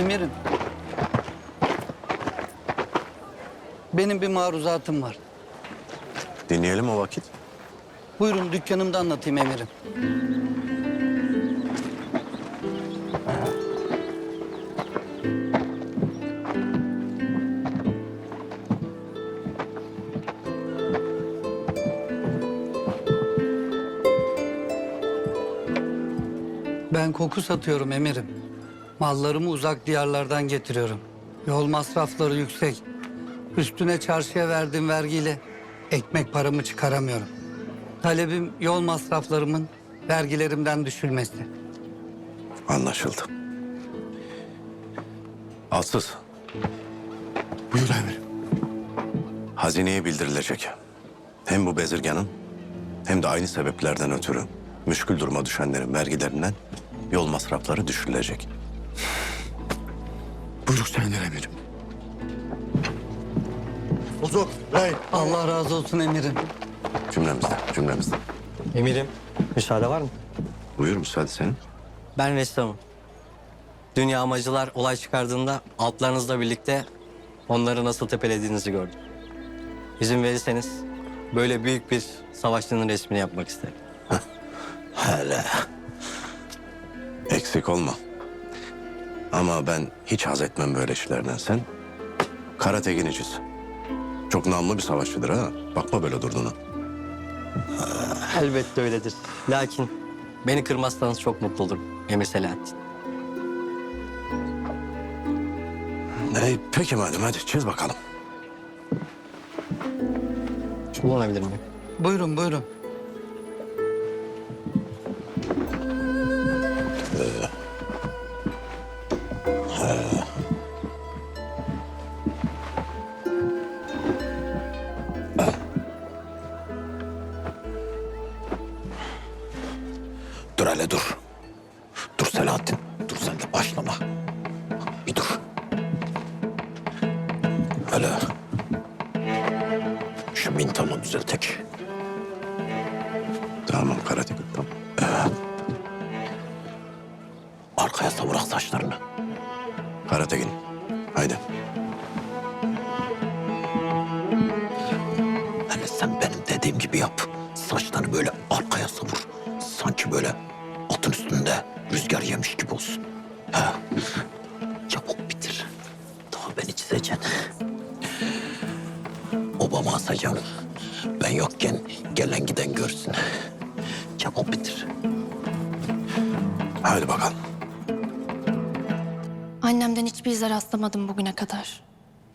Emirim. Benim bir maruzatım var. Dinleyelim o vakit. Buyurun dükkanımda anlatayım emirim. Ben koku satıyorum emirim. Mallarımı uzak diyarlardan getiriyorum. Yol masrafları yüksek. Üstüne çarşıya verdiğim vergiyle ekmek paramı çıkaramıyorum. Talebim yol masraflarımın vergilerimden düşülmesi. Anlaşıldı. Alsız. Buyur amirim. Hazineye bildirilecek. Hem bu bezirganın hem de aynı sebeplerden ötürü müşkül duruma düşenlerin vergilerinden yol masrafları düşürülecek. Buyruk sayılır emirim. Bozok, Ray. Allah razı olsun emirim. Cümlemizde, cümlemizde. Emirim, müsaade var mı? Buyur müsaade senin. Ben ressamım. Dünya amacılar olay çıkardığında altlarınızla birlikte onları nasıl tepelediğinizi gördüm. İzin verirseniz böyle büyük bir savaşçının resmini yapmak isterim. Hele. Eksik olma. Ama ben hiç haz etmem böyle işlerden sen. Kara Teginiciz. Çok namlı bir savaşçıdır ha. Bakma böyle durduğuna. Elbette öyledir. Lakin beni kırmazsanız çok mutlu olurum Emir Selahattin. Ey, peki madem hadi çiz bakalım. Kullanabilir miyim? Buyurun buyurun. Hele. Şu mintamı düzeltek. Tamam Kara Tegin tamam. Arkaya savurak saçlarını. Kara Tegin. Haydi. Hele sen benim dediğim gibi yap. Saçlarını böyle arkaya savur. Sanki böyle atın üstünde rüzgar yemiş gibi olsun. Ha. Çabuk bitir. Daha beni çizeceksin. Obama asacağım. Ben yokken gelen giden görsün. Çabuk bitir. Haydi bakalım. Annemden hiçbir ize rastlamadım bugüne kadar.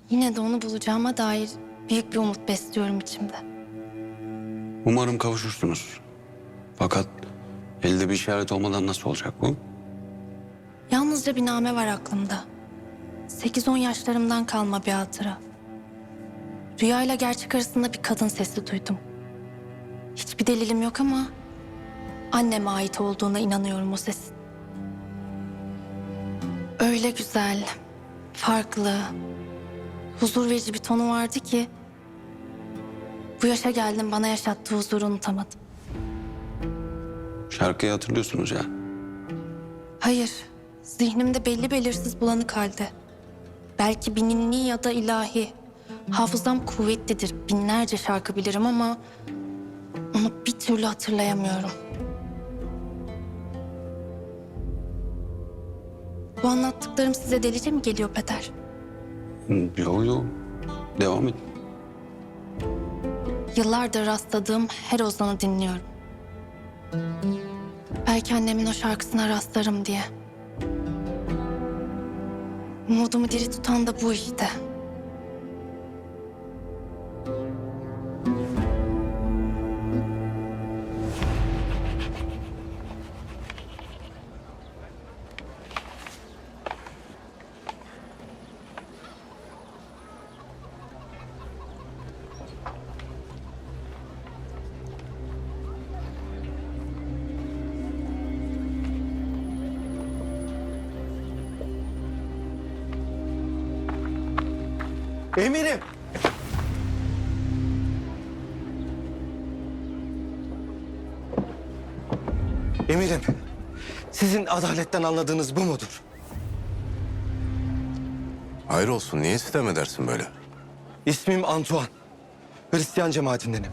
Yine de onu bulacağıma dair büyük bir umut besliyorum içimde. Umarım kavuşursunuz. Fakat elde bir işaret olmadan nasıl olacak bu? Yalnızca bir name var aklımda. 8-10 yaşlarımdan kalma bir hatıra. Rüyayla gerçek arasında bir kadın sesi duydum. Hiçbir delilim yok ama anneme ait olduğuna inanıyorum o sesin. Öyle güzel, farklı, huzur verici bir tonu vardı ki bu yaşa geldim bana yaşattığı huzuru unutamadım. Şarkıyı hatırlıyorsunuz ya. Hayır, zihnimde belli belirsiz bulanık halde. Belki bir ninni ya da ilahi. Hafızam kuvvetlidir, binlerce şarkı bilirim ama... ...onu bir türlü hatırlayamıyorum. Bu anlattıklarım size delice mi geliyor Peder? Yo yo. Devam et. Yıllardır rastladığım her ozanı dinliyorum. Belki annemin o şarkısına rastlarım diye. Umudumu diri tutan da bu işte. Emirim. Emirim, sizin adaletten anladığınız bu mudur? Hayır olsun niye sitem edersin böyle? İsmim Antoine. Hristiyan cemaatindenim.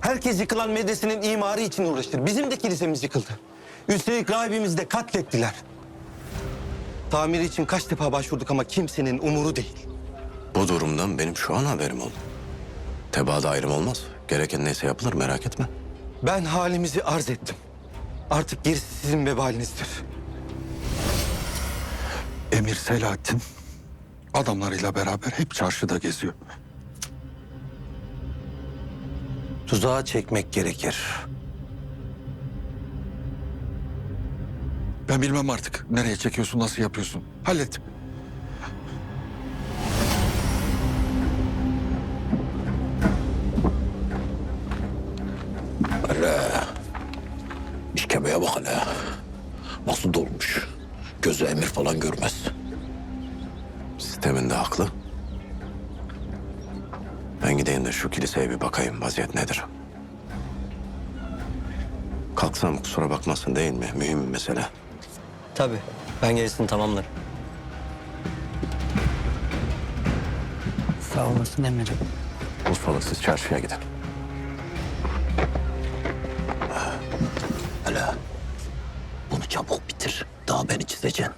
Herkes yıkılan medresinin imarı için uğraştır. Bizim de kilisemiz yıkıldı. Üstelik rahibimizi de katlettiler. Tamiri için kaç defa başvurduk ama kimsenin umuru değil. Bu durumdan benim şu an haberim oldu. Tebaada ayrım olmaz. Gereken neyse yapılır merak etme. Ben halimizi arz ettim. Artık gerisi sizin vebalinizdir. Emir Selahattin adamlarıyla beraber hep çarşıda geziyor. Tuzağa çekmek gerekir. Ben bilmem artık nereye çekiyorsun, nasıl yapıyorsun. Hallet. Bak hele. Nasıl dolmuş. Gözü emir falan görmez. Sistemin de haklı. Ben gideyim de şu kiliseye bir bakayım vaziyet nedir. Kalksam kusura bakmasın değil mi? Mühim bir mesele. Tabii. Ben gerisini tamamlarım. Sağ olasın emirim. Urfalı siz çarşıya gidin. Çabuk bitir. Daha beni çizeceksin.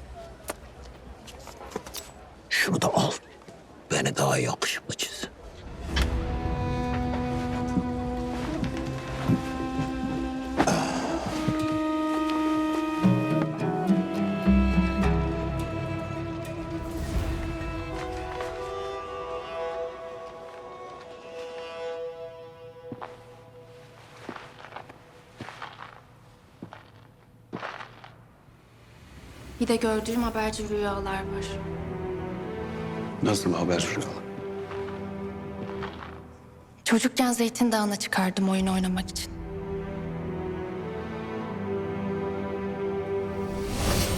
Şunu da al. Beni daha yakışıklı çiz. Bir de gördüğüm haberci rüyalar var. Nasıl haber sürüyorlar? Çocukken Zeytin Dağı'na çıkardım oyun oynamak için.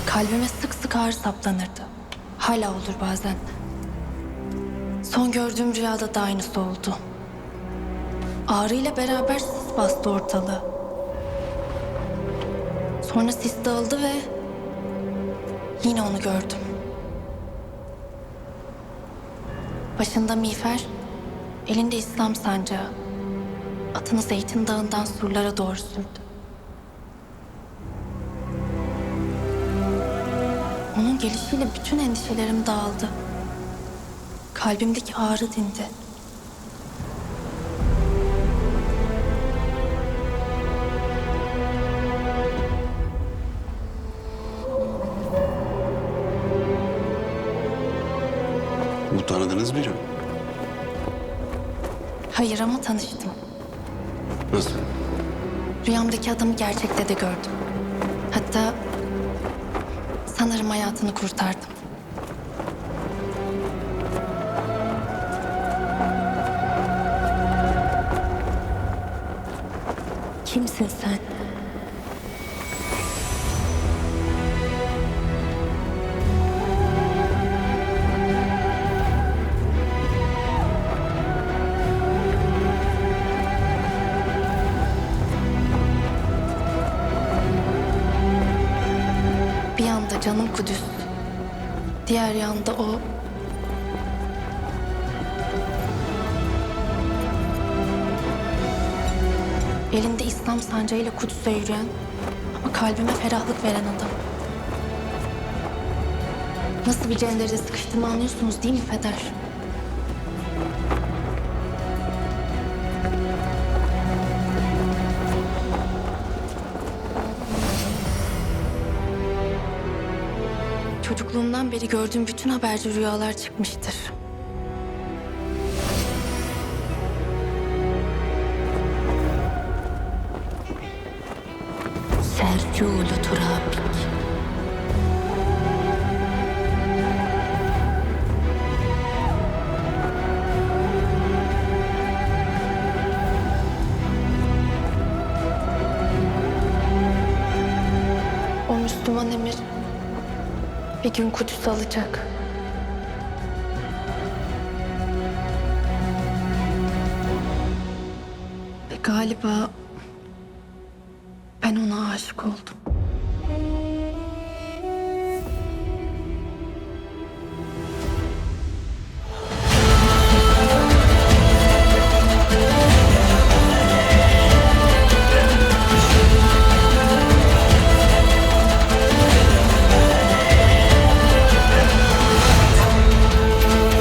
Kalbime sık sık ağrı saplanırdı. Hala olur bazen. Son gördüğüm rüyada da aynısı oldu. Ağrıyla beraber sis bastı ortalığı. Sonra sis dağıldı ve yine onu gördüm. Başında miğfer, elinde İslam sancağı. Atını Zeytin Dağı'ndan surlara doğru sürdü. Onun gelişiyle bütün endişelerim dağıldı. Kalbimdeki ağrı dindi. Bu tanıdığınız biri mi? Hayır ama tanıştım. Nasıl? Rüyamdaki adamı gerçekte de gördüm. Hatta sanırım hayatını kurtardım. Kimsin sen? Canım Kudüs. Diğer yanda o Elinde İslam sancağıyla Kudüs'e yürüyen ama kalbime ferahlık veren adam. Nasıl bir cenderede sıkıştığımı anlıyorsunuz değil mi Feder? Çocukluğumdan beri gördüğüm bütün haberci rüyalar çıkmıştır. Serculu Turabik. O Müslüman bir gün Kudüs alacak. Ve galiba ben ona aşık oldum.